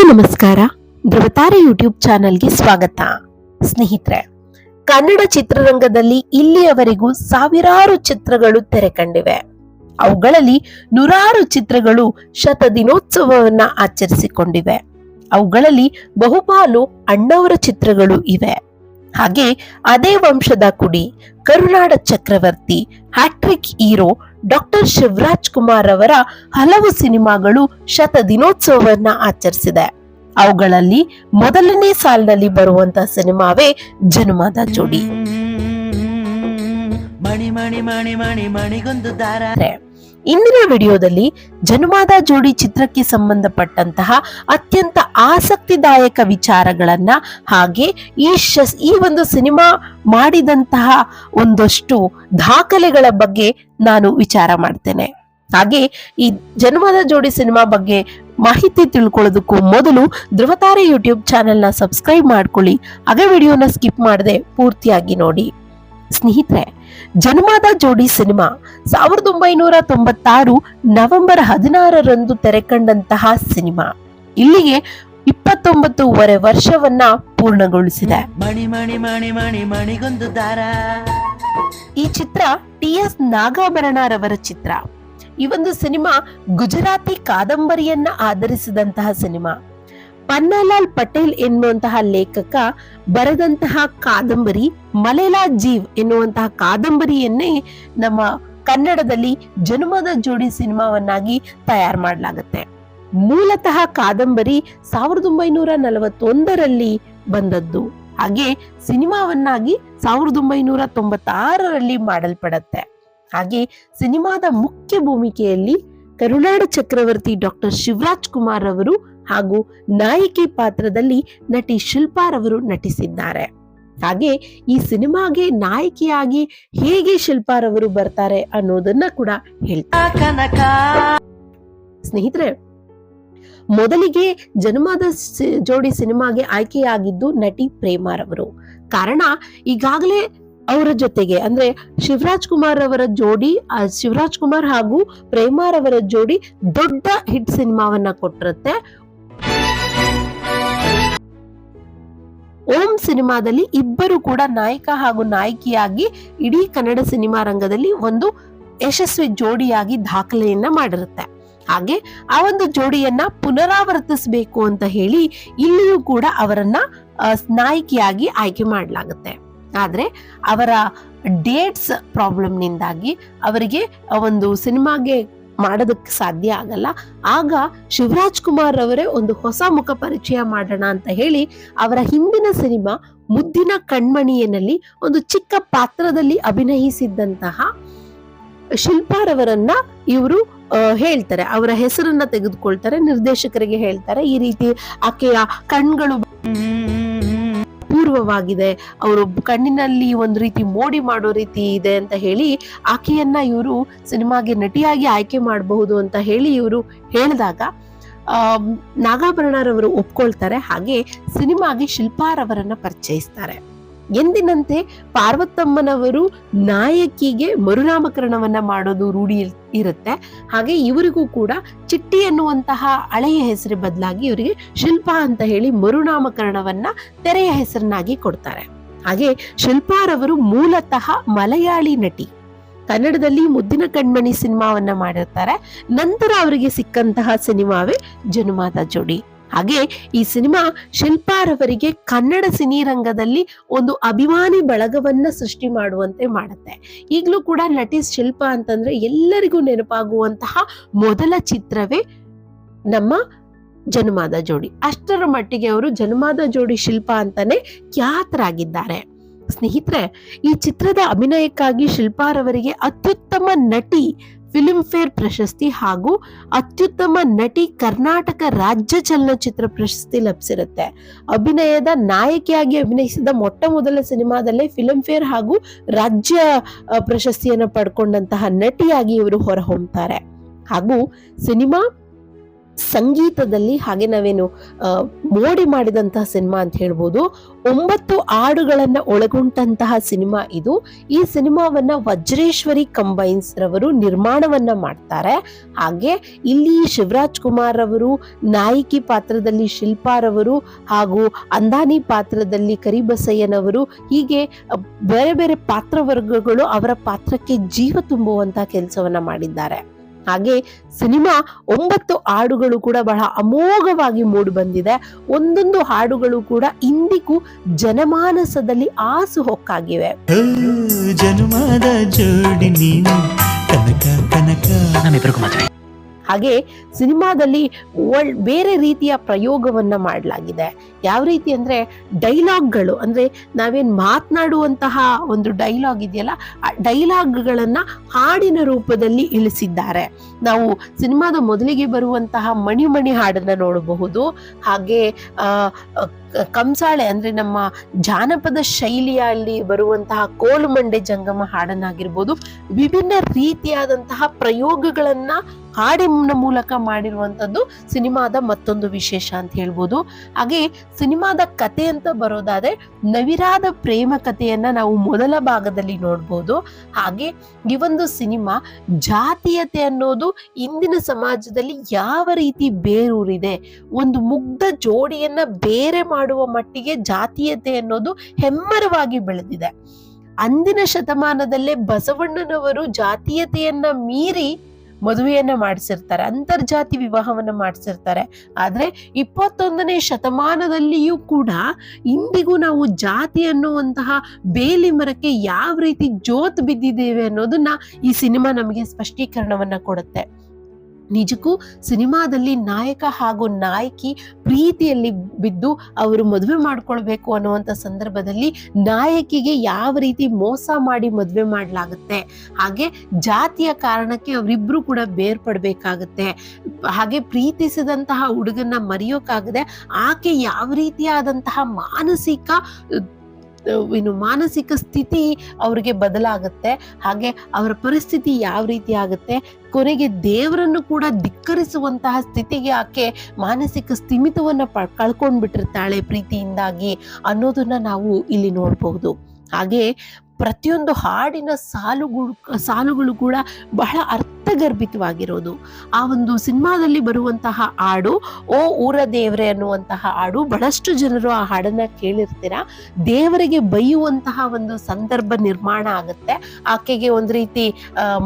ಎಲ್ರಿಗೂ ನಮಸ್ಕಾರ. ಧ್ರುವತಾರೆ ಯೂಟ್ಯೂಬ್ ಚಾನೆಲ್ಗೆ ಸ್ವಾಗತ. ಸ್ನೇಹಿತರೆ, ಕನ್ನಡ ಚಿತ್ರರಂಗದಲ್ಲಿ ಇಲ್ಲಿಯವರೆಗೂ ಸಾವಿರಾರು ಚಿತ್ರಗಳು ತೆರೆ ಕಂಡಿವೆ. ಅವುಗಳಲ್ಲಿ ನೂರಾರು ಚಿತ್ರಗಳು ಶತ ದಿನೋತ್ಸವವನ್ನ ಆಚರಿಸಿಕೊಂಡಿವೆ. ಅವುಗಳಲ್ಲಿ ಬಹುಪಾಲು ಅಣ್ಣವರ ಚಿತ್ರಗಳು ಇವೆ. ಹಾಗೆ ಅದೇ ವಂಶದ ಕುಡಿ ಕರುನಾಡ ಚಕ್ರವರ್ತಿ hat trick hero doctor Shivaraj Kumar ಅವರ ಹಲವು ಸಿನಿಮಾಗಳು ಶತ ದಿನೋತ್ಸವವನ್ನ ಆಚರಿಸಿದೆ. ಅವುಗಳಲ್ಲಿ ಮೊದಲನೇ ಸಾಲಿನಲ್ಲಿ ಬರುವಂತ ಸಿನಿಮಾವೇ ಜನುಮದ ಜೋಡಿ. ಮಣಿ ಮಣಿ ಮಣಿ ಮಣಿ ಮಣಿಗೊಂದು ದಾರ. ಇಂದಿನ ವಿಡಿಯೋದಲ್ಲಿ ಜನುಮಾದ ಜೋಡಿ ಚಿತ್ರಕ್ಕೆ ಸಂಬಂಧಪಟ್ಟಂತಹ ಅತ್ಯಂತ ಆಸಕ್ತಿದಾಯಕ ವಿಚಾರಗಳನ್ನ ಹಾಗೆ ಈ ಈ ಒಂದು ಸಿನಿಮಾ ಮಾಡಿದಂತಹ ಒಂದಷ್ಟು ದಾಖಲೆಗಳ ಬಗ್ಗೆ ನಾನು ವಿಚಾರ ಮಾಡ್ತೇನೆ. ಹಾಗೆ ಈ ಜನ್ಮದ ಜೋಡಿ ಸಿನಿಮಾ ಬಗ್ಗೆ ಮಾಹಿತಿ ತಿಳ್ಕೊಳ್ಳೋದಕ್ಕೂ ಮೊದಲು ಧ್ರುವತಾರೆ ಯೂಟ್ಯೂಬ್ ಚಾನೆಲ್ನ ಸಬ್ಸ್ಕ್ರೈಬ್ ಮಾಡ್ಕೊಳ್ಳಿ. ಹಾಗೆ ವಿಡಿಯೋನ ಸ್ಕಿಪ್ ಮಾಡದೆ ಪೂರ್ತಿಯಾಗಿ ನೋಡಿ. ಸ್ನೇಹಿತರೆ ಜನ್ಮದ ಜೋಡಿ ಸಿನಿಮಾ. ಸಾವಿರದ ಒಂಬೈನೂರ ತೊಂಬತ್ತಾರು ನವೆಂಬರ್ ಹದಿನಾರರಂದು ತೆರೆಕಂಡಂತಹ ಸಿನಿಮಾ. ಇಲ್ಲಿಗೆ ಇಪ್ಪತ್ತೊಂಬತ್ತೂವರೆ ವರ್ಷವನ್ನ ಪೂರ್ಣಗೊಳಿಸಿದೆ. ಮಣಿ ಮಣಿ ಮಣಿ ಮಣಿ ಮಣಿಗೊಂದು ದಾರ. ಈ ಚಿತ್ರ ಟಿ ಎಸ್ ನಾಗಾಭರಣರವರ ಚಿತ್ರ. ಈ ಒಂದು ಸಿನಿಮಾ ಗುಜರಾತಿ ಕಾದಂಬರಿಯನ್ನ ಆಧರಿಸಿದಂತಹ ಸಿನಿಮಾ. ಪನ್ನಲಾಲ್ ಪಟೇಲ್ ಎನ್ನುವಂತಹ ಲೇಖಕ ಬರೆದಂತಹ ಕಾದಂಬರಿ ಮಲೇಲಾ ಜೀವ್ ಎನ್ನುವಂತಹ ಕಾದಂಬರಿಯನ್ನೇ ನಮ್ಮ ಕನ್ನಡದಲ್ಲಿ ಜನ್ಮದ ಜೋಡಿ ಸಿನಿಮಾವನ್ನಾಗಿ ತಯಾರು ಮಾಡಲಾಗುತ್ತೆ. ಮೂಲತಃ ಕಾದಂಬರಿ ಸಾವಿರದ ಒಂಬೈನೂರ ನಲವತ್ತೊಂದರಲ್ಲಿ ಬಂದದ್ದು. ಹಾಗೆ ಸಿನಿಮಾವನ್ನಾಗಿ ಸಾವಿರದ ಒಂಬೈನೂರ ತೊಂಬತ್ತಾರರಲ್ಲಿ ಮಾಡಲ್ಪಡತ್ತೆ. ಹಾಗೆ ಸಿನಿಮಾದ ಮುಖ್ಯ ಭೂಮಿಕೆಯಲ್ಲಿ ಕರುನಾಡ ಚಕ್ರವರ್ತಿ ಡಾಕ್ಟರ್ ಶಿವರಾಜ್ ಕುಮಾರ್ ಅವರು ಹಾಗೂ ನಾಯಕಿ ಪಾತ್ರದಲ್ಲಿ ನಟಿ ಶಿಲ್ಪಾರವರು ನಟಿಸಿದ್ದಾರೆ. ಹಾಗೆ ಈ ಸಿನಿಮಾಗೆ ನಾಯಕಿಯಾಗಿ ಹೇಗೆ ಶಿಲ್ಪಾರವರು ಬರ್ತಾರೆ ಅನ್ನೋದನ್ನ ಕೂಡ ಹೇಳ್ತಾರೆ ಸ್ನೇಹಿತರೆ, ಮೊದಲಿಗೆ ಜನ್ಮದ ಜೋಡಿ ಸಿನಿಮಾಗೆ ಆಯ್ಕೆಯಾಗಿದ್ದು ನಟಿ ಪ್ರೇಮಾರವರು ಕಾರಣ, ಈಗಾಗಲೇ ಅವರ ಜೊತೆಗೆ, ಅಂದ್ರೆ ಶಿವರಾಜ್ ಕುಮಾರ್ ಅವರ ಜೋಡಿ ಶಿವರಾಜ್ ಕುಮಾರ್ ಹಾಗೂ ಪ್ರೇಮಾರವರ ಜೋಡಿ ದೊಡ್ಡ ಹಿಟ್ ಸಿನಿಮಾವನ್ನ ಕೊಟ್ಟಿರುತ್ತೆ. ಓಂ ಸಿನಿಮಾದಲ್ಲಿ ಇಬ್ಬರು ಕೂಡ ನಾಯಕ ಹಾಗೂ ನಾಯಕಿಯಾಗಿ ಇಡೀ ಕನ್ನಡ ಸಿನಿಮಾ ರಂಗದಲ್ಲಿ ಒಂದು ಯಶಸ್ವಿ ಜೋಡಿಯಾಗಿ ದಾಖಲೆಯನ್ನ ಮಾಡಿರುತ್ತೆ. ಹಾಗೆ ಆ ಒಂದು ಜೋಡಿಯನ್ನ ಪುನರಾವರ್ತಿಸಬೇಕು ಅಂತ ಹೇಳಿ ಇಲ್ಲಿಯೂ ಕೂಡ ಅವರನ್ನ ನಾಯಕಿಯಾಗಿ ಆಯ್ಕೆ ಮಾಡಲಾಗುತ್ತೆ. ಆದರೆ ಅವರ ಡೇಟ್ಸ್ ಪ್ರಾಬ್ಲಮ್ನಿಂದಾಗಿ ಅವರಿಗೆ ಒಂದು ಸಿನಿಮಾಗೆ ಮಾಡೋದಕ್ಕೆ ಸಾಧ್ಯ ಆಗಲ್ಲ. ಆಗ ಶಿವರಾಜ್ ಕುಮಾರ್ ಅವರೇ ಒಂದು ಹೊಸ ಮುಖ ಪರಿಚಯ ಮಾಡೋಣ ಅಂತ ಹೇಳಿ ಅವರ ಹಿಂದಿನ ಸಿನಿಮಾ ಮುದ್ದಿನ ಕಣ್ಮಣಿಯನಲ್ಲಿ ಒಂದು ಚಿಕ್ಕ ಪಾತ್ರದಲ್ಲಿ ಅಭಿನಯಿಸಿದ್ದಂತಹ ಶಿಲ್ಪಾರವರನ್ನ ಇವರು ಹೇಳ್ತಾರೆ. ಅವರ ಹೆಸರನ್ನ ತೆಗೆದುಕೊಳ್ತಾರೆ, ನಿರ್ದೇಶಕರಿಗೆ ಹೇಳ್ತಾರೆ. ಈ ರೀತಿ ಆಕೆಯ ಕಣ್ಗಳು ಪೂರ್ವವಾಗಿದೆ ಅವರು ಕಣ್ಣಿನಲ್ಲಿ ಒಂದು ರೀತಿ ಮೋಡಿ ಮಾಡೋ ರೀತಿ ಇದೆ ಅಂತ ಹೇಳಿ ಆಕೆಯನ್ನ ಇವರು ಸಿನಿಮಾಗೆ ನಟಿಯಾಗಿ ಆಯ್ಕೆ ಮಾಡಬಹುದು ಅಂತ ಹೇಳಿ ಇವರು ಹೇಳಿದಾಗ ನಾಗಾಭರಣರವರು ಒಪ್ಕೊಳ್ತಾರೆ. ಹಾಗೆ ಸಿನಿಮಾಗೆ ಶಿಲ್ಪಾರವರನ್ನ ಪರಿಚಯಿಸ್ತಾರೆ. ಎಂದಿನಂತೆ ಪಾರ್ವತಮ್ಮನವರು ನಾಯಕಿಗೆ ಮರುನಾಮಕರಣವನ್ನ ಮಾಡೋದು ರೂಢಿ ಇರುತ್ತೆ. ಹಾಗೆ ಇವರಿಗೂ ಕೂಡ ಚಿಟ್ಟಿ ಎನ್ನುವಂತಹ ಹಳೆಯ ಹೆಸರು ಬದಲಾಗಿ ಇವರಿಗೆ ಶಿಲ್ಪಾ ಅಂತ ಹೇಳಿ ಮರುನಾಮಕರಣವನ್ನ ತೆರೆಯ ಹೆಸರನ್ನಾಗಿ ಕೊಡ್ತಾರೆ. ಹಾಗೆ ಶಿಲ್ಪಾರವರು ಮೂಲತಃ ಮಲಯಾಳಿ ನಟಿ. ಕನ್ನಡದಲ್ಲಿ ಮುದ್ದಿನ ಕಣ್ಮಣಿ ಸಿನಿಮಾವನ್ನ ಮಾಡಿರ್ತಾರೆ. ನಂತರ ಅವರಿಗೆ ಸಿಕ್ಕಂತಹ ಸಿನಿಮಾವೇ ಜನುಮಾದ ಜೋಡಿ. ಹಾಗೆ ಈ ಸಿನಿಮಾ ಶಿಲ್ಪಾರವರಿಗೆ ಕನ್ನಡ ಸಿನಿರಂಗದಲ್ಲಿ ಒಂದು ಅಭಿಮಾನಿ ಬಳಗವನ್ನ ಸೃಷ್ಟಿ ಮಾಡುವಂತೆ ಮಾಡುತ್ತೆ. ಈಗಲೂ ಕೂಡ ನಟಿ ಶಿಲ್ಪ ಅಂತಂದ್ರೆ ಎಲ್ಲರಿಗೂ ನೆನಪಾಗುವಂತಹ ಮೊದಲ ಚಿತ್ರವೇ ನಮ್ಮ ಜನ್ಮಾದ ಜೋಡಿ. ಅಷ್ಟರ ಮಟ್ಟಿಗೆ ಅವರು ಜನ್ಮಾದ ಜೋಡಿ ಶಿಲ್ಪ ಅಂತಾನೆ ಖ್ಯಾತರಾಗಿದ್ದಾರೆ. ಸ್ನೇಹಿತರೆ, ಈ ಚಿತ್ರದ ಅಭಿನಯಕ್ಕಾಗಿ ಶಿಲ್ಪಾರವರಿಗೆ ಅತ್ಯುತ್ತಮ ನಟಿ ಫಿಲ್ಮ್ ಫೇರ್ ಪ್ರಶಸ್ತಿ ಹಾಗೂ ಅತ್ಯುತ್ತಮ ನಟಿ ಕರ್ನಾಟಕ ರಾಜ್ಯ ಚಲನಚಿತ್ರ ಪ್ರಶಸ್ತಿ ಲಭಿಸಿರುತ್ತೆ. ಅಭಿನಯದ ನಾಯಕಿಯಾಗಿ ಅಭಿನಯಿಸಿದ ಮೊಟ್ಟ ಮೊದಲ ಸಿನಿಮಾದಲ್ಲೇ ಫಿಲ್ಮ್ ಫೇರ್ ಹಾಗೂ ರಾಜ್ಯ ಪ್ರಶಸ್ತಿಯನ್ನು ಪಡ್ಕೊಂಡಂತಹ ನಟಿಯಾಗಿ ಇವರು ಹೊರಹೊಮ್ಮುತ್ತಾರೆ ಹಾಗೂ ಸಿನಿಮಾ ಸಂಗೀತದಲ್ಲಿ ಹಾಗೆ ನಾವೇನು ಮೋಡಿ ಮಾಡಿದಂತಹ ಸಿನಿಮಾ ಅಂತ ಹೇಳ್ಬೋದು. ಒಂಬತ್ತು ಹಾಡುಗಳನ್ನ ಒಳಗೊಂಡಂತಹ ಸಿನಿಮಾ ಇದು. ಈ ಸಿನಿಮಾವನ್ನ ವಜ್ರೇಶ್ವರಿ ಕಂಬೈನ್ಸ್ ರವರು ನಿರ್ಮಾಣವನ್ನ ಮಾಡ್ತಾರೆ. ಹಾಗೆ ಇಲ್ಲಿ ಶಿವರಾಜ್ ಕುಮಾರ್ ರವರು, ನಾಯಕಿ ಪಾತ್ರದಲ್ಲಿ ಶಿಲ್ಪಾರವರು ಹಾಗೂ ಅಂದಾನಿ ಪಾತ್ರದಲ್ಲಿ ಕರಿಬಸಯ್ಯನವರು ಹೀಗೆ ಬೇರೆ ಬೇರೆ ಪಾತ್ರವರ್ಗಗಳು ಅವರ ಪಾತ್ರಕ್ಕೆ ಜೀವ ತುಂಬುವಂತಹ ಕೆಲಸವನ್ನ ಮಾಡಿದ್ದಾರೆ. ಹಾಗೆ ಸಿನಿಮಾ ಒಂಬತ್ತು ಹಾಡುಗಳು ಕೂಡ ಬಹಳ ಅಮೋಘವಾಗಿ ಮೂಡಿ ಬಂದಿದೆ. ಒಂದೊಂದು ಹಾಡುಗಳು ಕೂಡ ಇಂದಿಗೂ ಜನಮಾನಸದಲ್ಲಿ ಆಸು ಹೊಕ್ಕಾಗಿವೆ. ಜನ್ಮದ ಜೋಡಿ ನೀನು ಕನಕ ಕನಕ. ನಮ್ಮಿಬ್ಬರಿಗೂ ಮದುವೆ. ಹಾಗೆ ಸಿನಿಮಾದಲ್ಲಿ ಒಳ್ ಬೇರೆ ರೀತಿಯ ಪ್ರಯೋಗವನ್ನ ಮಾಡಲಾಗಿದೆ. ಯಾವ ರೀತಿ ಅಂದ್ರೆ ಡೈಲಾಗ್ಗಳು, ಅಂದ್ರೆ ನಾವೇನ್ ಮಾತನಾಡುವಂತಹ ಒಂದು ಡೈಲಾಗ್ ಇದೆಯಲ್ಲ, ಆ ಡೈಲಾಗ್ಗಳನ್ನ ಹಾಡಿನ ರೂಪದಲ್ಲಿ ಇಳಿಸಿದ್ದಾರೆ. ನಾವು ಸಿನಿಮಾದ ಮೊದಲಿಗೆ ಬರುವಂತಹ ಮಣಿ ಮಣಿ ಹಾಡನ್ನ ನೋಡಬಹುದು. ಹಾಗೆ ಕಂಸಾಳೆ ಅಂದ್ರೆ ನಮ್ಮ ಜಾನಪದ ಶೈಲಿಯಲ್ಲಿ ಬರುವಂತಹ ಕೋಲುಮಂಡೆ ಜಂಗಮ ಹಾಡನ್ನಾಗಿರ್ಬೋದು ವಿಭಿನ್ನ ರೀತಿಯಾದಂತಹ ಪ್ರಯೋಗಗಳನ್ನ ಹಾಡಿನ ಮೂಲಕ ಮಾಡಿರುವಂಥದ್ದು ಸಿನಿಮಾದ ಮತ್ತೊಂದು ವಿಶೇಷ ಅಂತ ಹೇಳ್ಬೋದು. ಹಾಗೆ ಸಿನಿಮಾದ ಕತೆ ಅಂತ ಬರೋದಾದ್ರೆ ನವಿರಾದ ಪ್ರೇಮ ಕಥೆಯನ್ನ ನಾವು ಮೊದಲ ಭಾಗದಲ್ಲಿ ನೋಡ್ಬೋದು. ಹಾಗೆ ಈ ಒಂದು ಸಿನಿಮಾ ಜಾತೀಯತೆ ಅನ್ನೋದು ಇಂದಿನ ಸಮಾಜದಲ್ಲಿ ಯಾವ ರೀತಿ ಬೇರೂರಿದೆ, ಒಂದು ಮುಗ್ಧ ಜೋಡಿಯನ್ನ ಬೇರೆ ಮಾಡುವ ಮಟ್ಟಿಗೆ ಜಾತೀಯತೆ ಅನ್ನೋದು ಹೆಮ್ಮರವಾಗಿ ಬೆಳೆದಿದೆ. ಅಂದಿನ ಶತಮಾನದಲ್ಲೇ ಬಸವಣ್ಣನವರು ಜಾತೀಯತೆಯನ್ನ ಮೀರಿ ಮದುವೆಯನ್ನ ಮಾಡಿಸಿರ್ತಾರೆ, ಅಂತರ್ಜಾತಿ ವಿವಾಹವನ್ನ ಮಾಡಿಸಿರ್ತಾರೆ. ಆದ್ರೆ ಇಪ್ಪತ್ತೊಂದನೇ ಶತಮಾನದಲ್ಲಿಯೂ ಕೂಡ ಇಂದಿಗೂ ನಾವು ಜಾತಿ ಅನ್ನುವಂತಹ ಬೇಲಿ ಮರಕ್ಕೆ ಯಾವ ರೀತಿ ಜೋತ್ ಬಿದ್ದಿದ್ದೇವೆ ಅನ್ನೋದನ್ನ ಈ ಸಿನಿಮಾ ನಮಗೆ ಸ್ಪಷ್ಟೀಕರಣವನ್ನ ಕೊಡುತ್ತೆ. ನಿಜಕ್ಕೂ ಸಿನಿಮಾದಲ್ಲಿ ನಾಯಕ ಹಾಗೂ ನಾಯಕಿ ಪ್ರೀತಿಯಲ್ಲಿ ಬಿದ್ದು ಅವರು ಮದುವೆ ಮಾಡ್ಕೊಳ್ಬೇಕು ಅನ್ನುವಂಥ ಸಂದರ್ಭದಲ್ಲಿ ನಾಯಕಿಗೆ ಯಾವ ರೀತಿ ಮೋಸ ಮಾಡಿ ಮದುವೆ ಮಾಡಲಾಗುತ್ತೆ, ಹಾಗೆ ಜಾತಿಯ ಕಾರಣಕ್ಕೆ ಅವರಿಬ್ಬರು ಕೂಡ ಬೇರ್ಪಡಬೇಕಾಗುತ್ತೆ, ಹಾಗೆ ಪ್ರೀತಿಸಿದಂತಹ ಹುಡುಗನ್ನ ಮರೆಯೋಕ್ಕಾಗದೆ ಆಕೆ ಯಾವ ರೀತಿಯಾದಂತಹ ಮಾನಸಿಕ ಏನು ಮಾನಸಿಕ ಸ್ಥಿತಿ ಅವರಿಗೆ ಬದಲಾಗುತ್ತೆ. ಹಾಗೆ ಅವರ ಪರಿಸ್ಥಿತಿ ಯಾವ ರೀತಿ ಆಗುತ್ತೆ? ಕೊನೆಗೆ ದೇವರನ್ನು ಕೂಡ ಧಿಕ್ಕರಿಸುವಂತಹ ಸ್ಥಿತಿಗೆ ಆಕೆ ಮಾನಸಿಕ ಸ್ಥಿಮಿತವನ್ನು ಪ, ಕಳ್ಕೊಂಡ್ಬಿಟ್ಟಿರ್ತಾಳೆ ಪ್ರೀತಿಯಿಂದಾಗಿ ಅನ್ನೋದನ್ನ ನಾವು ಇಲ್ಲಿ ನೋಡಬಹುದು ಹಾಗೆ ಪ್ರತಿಯೊಂದು ಹಾಡಿನ ಸಾಲುಗಳು ಸಾಲುಗಳು ಕೂಡ ಬಹಳ ಅರ್ಥಗರ್ಭಿತವಾಗಿರೋದು ಆ ಒಂದು ಸಿನಿಮಾದಲ್ಲಿ ಬರುವಂತಹ ಹಾಡು, ಓ ಊರ ದೇವ್ರೆ ಅನ್ನುವಂತಹ ಹಾಡು, ಬಹಳಷ್ಟು ಜನರು ಆ ಹಾಡನ್ನ ಕೇಳಿರ್ತೀರ? ದೇವರಿಗೆ ಬೈಯುವಂತಹ ಒಂದು ಸಂದರ್ಭ ನಿರ್ಮಾಣ ಆಗುತ್ತೆ. ಆಕೆಗೆ ಒಂದು ರೀತಿ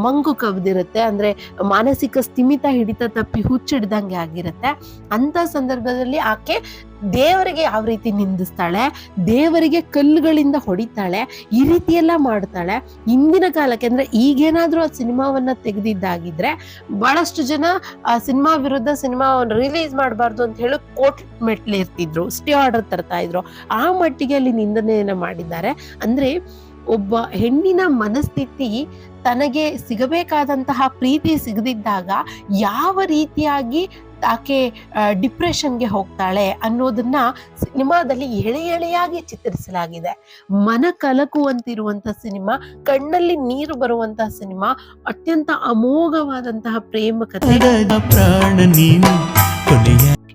ಮಂಗು ಕವ್ದಿರುತ್ತೆ ಅಂದ್ರೆ ಮಾನಸಿಕ ಸ್ಥಿಮಿತ ಹಿಡಿತ ತಪ್ಪಿ ಹುಚ್ಚಿಡ್ದಂಗೆ ಆಗಿರುತ್ತೆ. ಅಂತ ಸಂದರ್ಭದಲ್ಲಿ ಆಕೆ ದೇವರಿಗೆ ಯಾವ ರೀತಿ ನಿಂದಿಸ್ತಾಳೆ? ದೇವರಿಗೆ ಕಲ್ಲುಗಳಿಂದ ಹೊಡಿತಾಳೆ? ಈ ರೀತಿ ಎಲ್ಲ ಮಾಡ್ತಾಳೆ. ಇಂದಿನ ಕಾಲಕ್ಕೆ ಅಂದ್ರೆ ಈಗೇನಾದ್ರೂ ಆ ಸಿನಿಮಾವನ್ನ ತೆಗೆದಿದ್ದಾಗಿದ್ರೆ ಬಹಳಷ್ಟು ಜನ ಆ ಸಿನಿಮಾ ವಿರುದ್ಧ ಸಿನಿಮಾ ರಿಲೀಸ್ ಮಾಡಬಾರ್ದು ಅಂತ ಹೇಳಿ ಕೋರ್ಟ್ ಮೆಟ್ಲು ಇರ್ತಿದ್ರು ಸ್ಟೇ ಆರ್ಡರ್ ತರ್ತಾ ಇದ್ರು. ಆ ಮಟ್ಟಿಗೆ ಅಲ್ಲಿ ನಿಂದನೆಯನ್ನ ಮಾಡಿದ್ದಾರೆ. ಅಂದ್ರೆ ಒಬ್ಬ ಹೆಣ್ಣಿನ ಮನಸ್ಥಿತಿ ತನಗೆ ಸಿಗಬೇಕಾದಂತಹ ಪ್ರೀತಿ ಸಿಗದಿದ್ದಾಗ ಯಾವ ರೀತಿಯಾಗಿ ಆಕೆ ಡಿಪ್ರೆಷನ್ಗೆ ಹೋಗ್ತಾಳೆ ಅನ್ನೋದನ್ನ ಸಿನಿಮಾದಲ್ಲಿ ಎಳೆ ಎಳೆಯಾಗಿ ಚಿತ್ರಿಸಲಾಗಿದೆ. ಮನ ಕಲಕುವಂತಿರುವಂತಹ ಸಿನಿಮಾ, ಕಣ್ಣಲ್ಲಿ ನೀರು ಬರುವಂತಹ ಸಿನಿಮಾ, ಅತ್ಯಂತ ಅಮೋಘವಾದಂತಹ ಪ್ರೇಮ ಕಥೆ. ಪ್ರಾಣ ನೀನು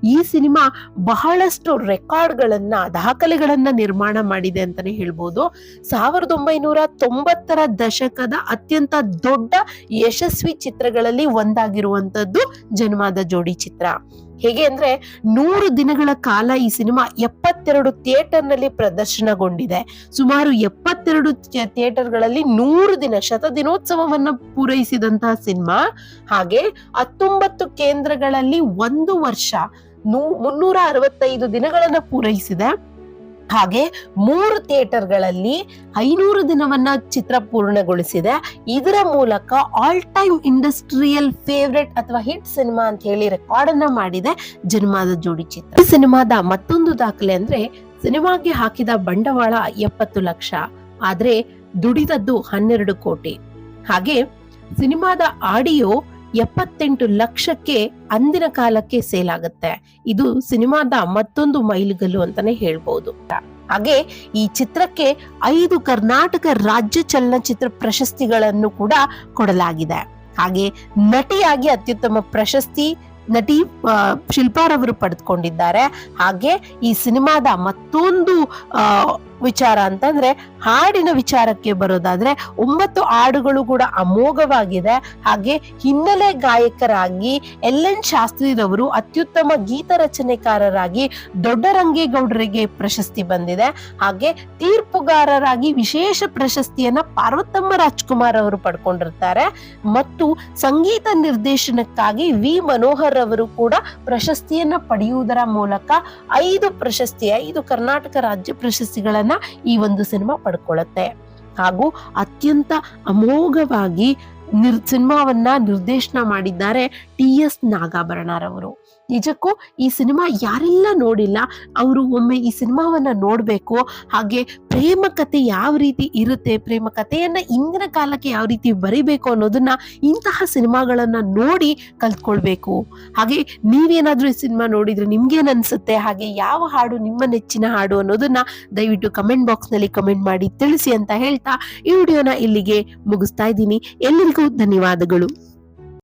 ಈ ಸಿನಿಮಾ ಬಹಳಷ್ಟು ರೆಕಾರ್ಡ್ಗಳನ್ನ, ದಾಖಲೆಗಳನ್ನ ನಿರ್ಮಾಣ ಮಾಡಿದೆ ಅಂತಾನೆ ಹೇಳ್ಬೋದು. ಸಾವಿರದ ಒಂಬೈನೂರ ತೊಂಬತ್ತರ ದಶಕದ ಅತ್ಯಂತ ದೊಡ್ಡ ಯಶಸ್ವಿ ಚಿತ್ರಗಳಲ್ಲಿ ಒಂದಾಗಿರುವಂತದ್ದು ಜನ್ಮದ ಜೋಡಿ ಚಿತ್ರ. ಹೇಗೆ ಅಂದ್ರೆ ನೂರು ದಿನಗಳ ಕಾಲ ಈ ಸಿನಿಮಾ ಎಪ್ಪತ್ತೆರಡು ಥಿಯೇಟರ್ನಲ್ಲಿ ಪ್ರದರ್ಶನಗೊಂಡಿದೆ. ಸುಮಾರು ಎಪ್ಪತ್ತೆರಡು ಥಿಯೇಟರ್ಗಳಲ್ಲಿ ನೂರು ದಿನ ಶತ ದಿನೋತ್ಸವವನ್ನ ಪೂರೈಸಿದಂತಹ ಸಿನಿಮಾ. ಹಾಗೆ ಹತ್ತೊಂಬತ್ತು ಕೇಂದ್ರಗಳಲ್ಲಿ ಒಂದು ವರ್ಷ ನೂ, ಮುನ್ನೂರ ಅರವತ್ತೈದು ದಿನಗಳನ್ನ ಪೂರೈಸಿದೆ. ಹಾಗೆ ಮೂರು ಥಿಯೇಟರ್ಗಳಲ್ಲಿ ಐನೂರು ದಿನವನ್ನ ಚಿತ್ರ ಪೂರ್ಣಗೊಳಿಸಿದೆ. ಇದರ ಮೂಲಕ ಆಲ್ ಟೈಮ್ ಇಂಡಸ್ಟ್ರಿಯಲ್ ಫೇವ್ರೆಟ್ ಅಥವಾ ಹಿಟ್ ಸಿನಿಮಾ ಅಂತ ಹೇಳಿ ರೆಕಾರ್ಡ್ ಅನ್ನ ಮಾಡಿದೆ ಜನ್ಮದ ಜೋಡಿ ಚಿತ್ರ. ಸಿನಿಮಾದ ಮತ್ತೊಂದು ದಾಖಲೆ ಅಂದ್ರೆ ಸಿನಿಮಾಗೆ ಹಾಕಿದ ಬಂಡವಾಳ ಎಪ್ಪತ್ತು ಲಕ್ಷ, ಆದ್ರೆ ದುಡಿದದ್ದು ಹನ್ನೆರಡು ಕೋಟಿ. ಹಾಗೆ ಸಿನಿಮಾದ ಆಡಿಯೋ ಎಪ್ಪತ್ತೆಂಟು ಲಕ್ಷಕ್ಕೆ ಅಂದಿನ ಕಾಲಕ್ಕೆ ಸೇಲ್ ಆಗುತ್ತೆ. ಇದು ಸಿನಿಮಾದ ಮತ್ತೊಂದು ಮೈಲಿಗಲ್ಲು ಅಂತಾನೆ ಹೇಳ್ಬಹುದು ಹಾಗೆ ಈ ಚಿತ್ರಕ್ಕೆ ಐದು ಕರ್ನಾಟಕ ರಾಜ್ಯ ಚಲನಚಿತ್ರ ಪ್ರಶಸ್ತಿಗಳನ್ನು ಕೂಡ ಕೊಡಲಾಗಿದೆ. ಹಾಗೆ ನಟಿಯಾಗಿ ಅತ್ಯುತ್ತಮ ಪ್ರಶಸ್ತಿ ನಟಿ ಶಿಲ್ಪಾರವರು ಪಡೆದುಕೊಂಡಿದ್ದಾರೆ. ಹಾಗೆ ಈ ಸಿನಿಮಾದ ಮತ್ತೊಂದು ವಿಚಾರ ಅಂತಂದ್ರೆ ಹಾಡಿನ ವಿಚಾರಕ್ಕೆ ಬರೋದಾದ್ರೆ ಒಂಬತ್ತು ಹಾಡುಗಳು ಕೂಡ ಅಮೋಘವಾಗಿದೆ. ಹಾಗೆ ಹಿನ್ನೆಲೆ ಗಾಯಕರಾಗಿ ಎಲ್ ಎನ್ ಶಾಸ್ತ್ರಿರವರು ಅತ್ಯುತ್ತಮ ಗೀತ ರಚನೆಕಾರರಾಗಿ ದೊಡ್ಡರಂಗೇಗೌಡರಿಗೆ ಪ್ರಶಸ್ತಿ ಬಂದಿದೆ. ಹಾಗೆ ತೀರ್ಪುಗಾರರಾಗಿ ವಿಶೇಷ ಪ್ರಶಸ್ತಿಯನ್ನ ಪಾರ್ವತಮ್ಮ ರಾಜ್ಕುಮಾರ್ ಅವರು ಪಡ್ಕೊಂಡಿರ್ತಾರೆ. ಮತ್ತು ಸಂಗೀತ ನಿರ್ದೇಶನಕ್ಕಾಗಿ ವಿ ಮನೋಹರ್ ಅವರು ಕೂಡ ಪ್ರಶಸ್ತಿಯನ್ನ ಪಡೆಯುವುದರ ಮೂಲಕ ಐದು ಪ್ರಶಸ್ತಿ, ಐದು ಕರ್ನಾಟಕ ರಾಜ್ಯ ಪ್ರಶಸ್ತಿಗಳನ್ನ ಈ ಒಂದು ಸಿನಿಮಾ ಪಡ್ಕೊಳ್ಳುತ್ತೆ ಹಾಗೂ ಅತ್ಯಂತ ಅಮೋಘವಾಗಿ ನಿರ್ ಸಿನಿಮಾವನ್ನ ನಿರ್ದೇಶನ ಮಾಡಿದ್ದಾರೆ ಟಿ ಎಸ್ ನಾಗಾಭರಣರವರು ನಿಜಕ್ಕೂ ಈ ಸಿನಿಮಾ ಯಾರೆಲ್ಲ ನೋಡಿಲ್ಲ, ಅವರು ಒಮ್ಮೆ ಈ ಸಿನಿಮಾವನ್ನ ನೋಡಬೇಕು. ಹಾಗೆ ಪ್ರೇಮ ಕಥೆ ಯಾವ ರೀತಿ ಇರುತ್ತೆ, ಪ್ರೇಮ ಕಥೆಯನ್ನ ಇಂದಿನ ಕಾಲಕ್ಕೆ ಯಾವ ರೀತಿ ಬರಿಬೇಕು ಅನ್ನೋದನ್ನ ಇಂತಹ ಸಿನಿಮಾಗಳನ್ನ ನೋಡಿ ಕಲ್ತ್ಕೊಳ್ಬೇಕು. ಹಾಗೆ ನೀವೇನಾದರೂ ಈ ಸಿನಿಮಾ ನೋಡಿದ್ರೆ ನಿಮ್ಗೇನ್ ಅನಿಸುತ್ತೆ ಹಾಗೆ ಯಾವ ಹಾಡು ನಿಮ್ಮ ನೆಚ್ಚಿನ ಹಾಡು ಅನ್ನೋದನ್ನ ದಯವಿಟ್ಟು ಕಮೆಂಟ್ ಬಾಕ್ಸ್ನಲ್ಲಿ ಕಮೆಂಟ್ ಮಾಡಿ ತಿಳಿಸಿ ಅಂತ ಹೇಳ್ತಾ ಈ ವಿಡಿಯೋನ ಇಲ್ಲಿಗೆ ಮುಗಿಸ್ತಾ ಇದ್ದೀನಿ. ಎಲ್ಲರಿಗೂ ಧನ್ಯವಾದಗಳು.